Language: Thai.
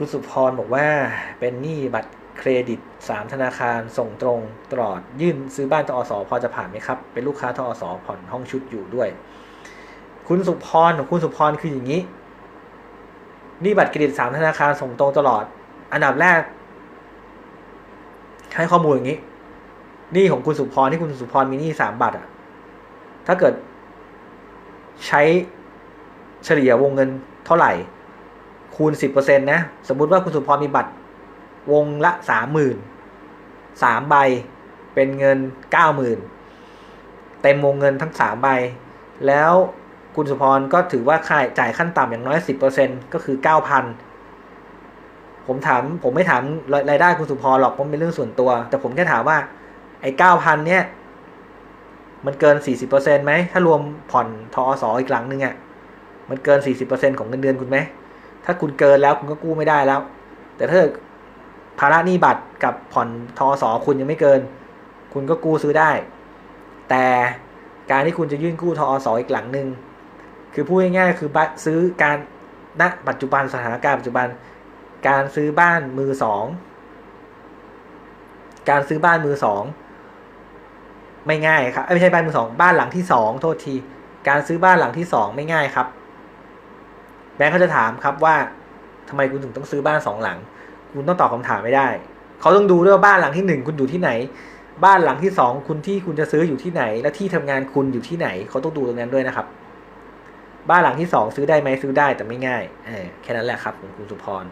คุณสุพรบอกว่าเป็นหนี้บัตรเครดิต 3 ธนาคารส่งตรงตลอดยื่นซื้อบ้านทอสอพอจะผ่านไหมครับ เป็นลูกค้าทอสอผ่อนห้องชุดอยู่ด้วย คุณสุพรของคุณสุพรคืออย่างนี้หนี้บัตรเครดิต 3 ธนาคารส่งตรงตลอด อันดับแรก ให้ข้อมูลอย่างนี้หนี้ของคุณสุพรที่คุณสุพรมีหนี้สามบัตรอะถ้าเกิดใช้เฉลี่ยวงเงินเท่าไหร่ คูณสิบเปอร์เซ็นต์นะ สมมุติว่าคุณสุพรมีบัตรวงละสามหมื่นสามใบเป็นเงินเก้าหมื่นเต็มวงเงินทั้งสามใบ แล้วคุณสุพรก็ถือว่าค่าจ่ายขั้นต่ำอย่างน้อยสิบเปอร์เซ็นก็คือเก้าพันผมถามผมไม่ถามรายได้คุณสุพรหรอกผมเป็นเรื่องส่วนตัว แต่ผมแค่ถามว่าไอ้เก้าพันเนี่ย มันเกินสี่สิบเปอร์เซ็นไหม ถ้ารวมผ่อนทอสออีกหลังนึงอะ่ะมันเกินสี่สิบเปอร์เซ็นของเงินเดือนคุณไหม ถ้าคุณเกินแล้วคุณก็กู้ไม่ได้แล้ว แต่ถ้าภาระหนี้บัตรกับผ่อนทอสอคุณยังไม่เกิน คุณก็กู้ซื้อได้ แต่การที่คุณจะยื่นกู้ทอสออีกหลังหนึ่งคือพูดง่ายๆคือซื้อการณปัจจุบันสถานการณ์ปัจจุบัน การซื้อบ้านมือสองการซื้อบ้านมือสองไม่ง่ายครับไม่ใช่บ้านมือสองบ้านหลังที่สองโทษที การซื้อบ้านหลังที่สองไม่ง่ายครับ แบงค์เขาจะถามครับว่าทำไมคุณถึงต้องซื้อบ้านสองหลัง คุณต้องตอบคำถามไม่ได้ เขาต้องดูด้วยว่าบ้านหลังที่หนึ่งคุณอยู่ที่ไหน บ้านหลังที่สองคุณที่คุณจะซื้ออยู่ที่ไหน และที่ทำงานคุณอยู่ที่ไหน เขาต้องดูตรงนั้นด้วยนะครับ บ้านหลังที่สองซื้อได้ไหมซื้อได้แต่ไม่ง่ายแค่นั้นแหละครับคุณสุพร